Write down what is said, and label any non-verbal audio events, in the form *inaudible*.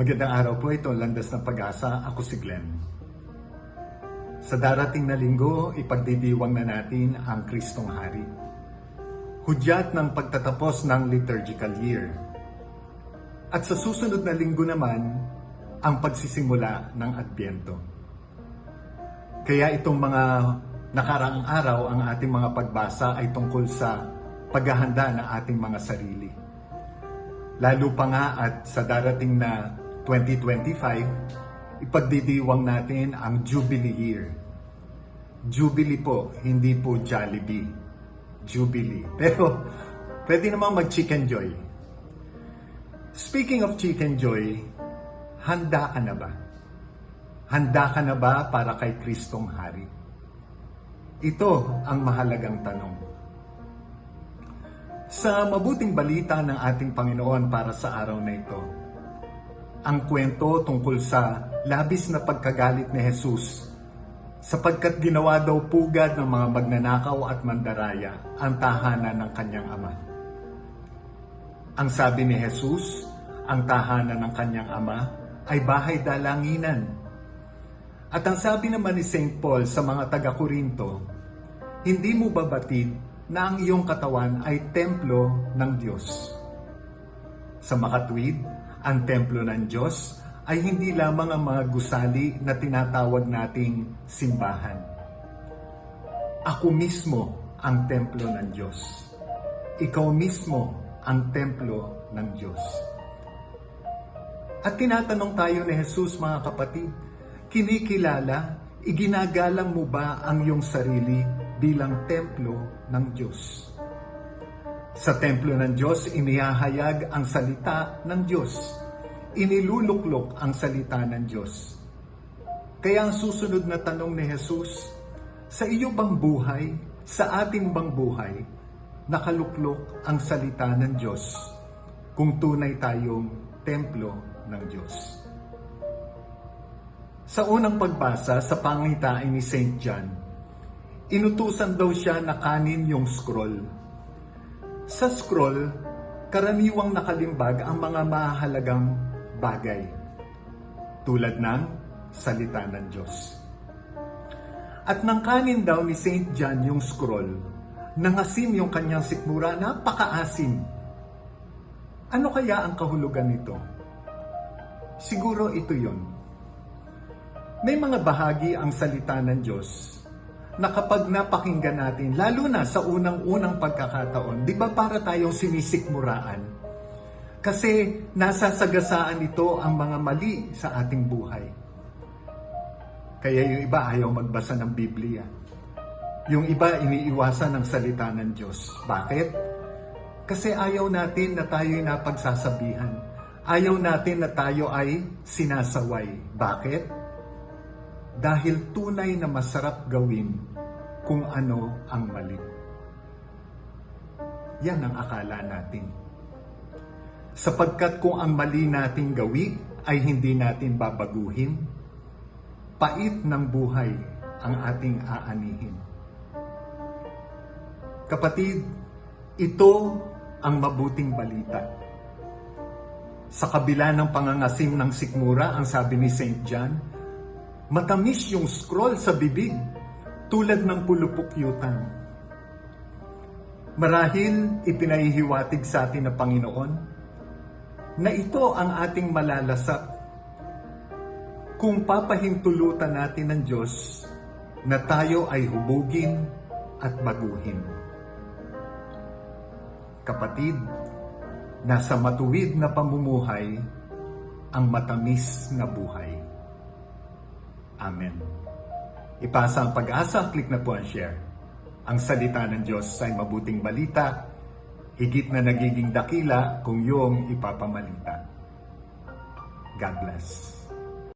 Magandang araw po ito, Landas ng Pag-asa. Ako si Glenn. Sa darating na linggo, ipagdidiwang na natin ang Kristong Hari. Hudyat ng pagtatapos ng liturgical year. At sa susunod na linggo naman, ang pagsisimula ng Adbyento. Kaya itong mga nakaraang araw, ang ating mga pagbasa ay tungkol sa paghahanda ng ating mga sarili. Lalo pa nga at sa darating na 2025, ipagdidiwang natin ang Jubilee Year. Jubilee po, hindi po Jollibee. Jubilee. *laughs* Pero pwede namang mag-chicken joy. Speaking of chicken joy, handa ka na ba? Handa ka na ba para kay Kristong Hari? Ito ang mahalagang tanong. Sa mabuting balita ng ating Panginoon para sa araw na ito, ang kwento tungkol sa labis na pagkagalit ni Jesus sapagkat ginawa daw pugad ng mga magnanakaw at mandaraya ang tahanan ng kanyang ama. Ang sabi ni Jesus, ang tahanan ng kanyang ama ay bahay dalanginan. At ang sabi naman ni St. Paul sa mga taga-Korinto, hindi mo babatid na ang iyong katawan ay templo ng Diyos. Sa makatwid, ang templo ng Diyos ay hindi lamang ang mga gusali na tinatawag nating simbahan. Ako mismo ang templo ng Diyos. Ikaw mismo ang templo ng Diyos. At tinatanong tayo ni Jesus mga kapatid, kinikilala, iginagalang mo ba ang iyong sarili bilang templo ng Diyos? Sa templo ng Diyos, inihahayag ang salita ng Diyos. Iniluluklok ang salita ng Diyos. Kaya ang susunod na tanong ni Jesus, sa iyo bang buhay, sa ating bang buhay, nakaluklok ang salita ng Diyos kung tunay tayong templo ng Diyos. Sa unang pagbasa sa pangitain ni St. John, inutusan daw siya na kanin yung scroll. Sa scroll, karaniwang nakalimbag ang mga mahalagang bagay, tulad ng salita ng Diyos. At nang kanin daw ni St. John yung scroll, nangasim yung kanyang sikmura, napakaasim. Ano kaya ang kahulugan nito? Siguro ito yon. May mga bahagi ang salita ng Diyos na kapag napakinggan natin, lalo na sa unang-unang pagkakataon, di ba para tayong sinisikmuraan? Kasi nasasagasaan ito ang mga mali sa ating buhay. Kaya yung iba ayaw magbasa ng Biblia. Yung iba iniiwasan ng salita ng Diyos. Bakit? Kasi ayaw natin na tayo'y napagsasabihan. Ayaw natin na tayo ay sinasaway. Bakit? Dahil tunay na masarap gawin kung ano ang mali. Yan ang akala natin. Sapagkat kung ang mali nating gawi ay hindi natin babaguhin, pait ng buhay ang ating aanihin. Kapatid, ito ang mabuting balita. Sa kabila ng pangangasim ng sikmura, ang sabi ni St. John, matamis yung scroll sa bibig tulad ng pulupukyutan. Marahil ipinahihiwatig sa atin ng Panginoon na ito ang ating malalasap kung papahintulutan natin ng Diyos na tayo ay hubugin at baguhin. Kapatid, nasa matuwid na pamumuhay ang matamis na buhay. Amen. Ipasa ang pag-asa, click na po ang share. Ang salita ng Diyos ay mabuting balita, higit na nagiging dakila kung yung ipapamalita. God bless.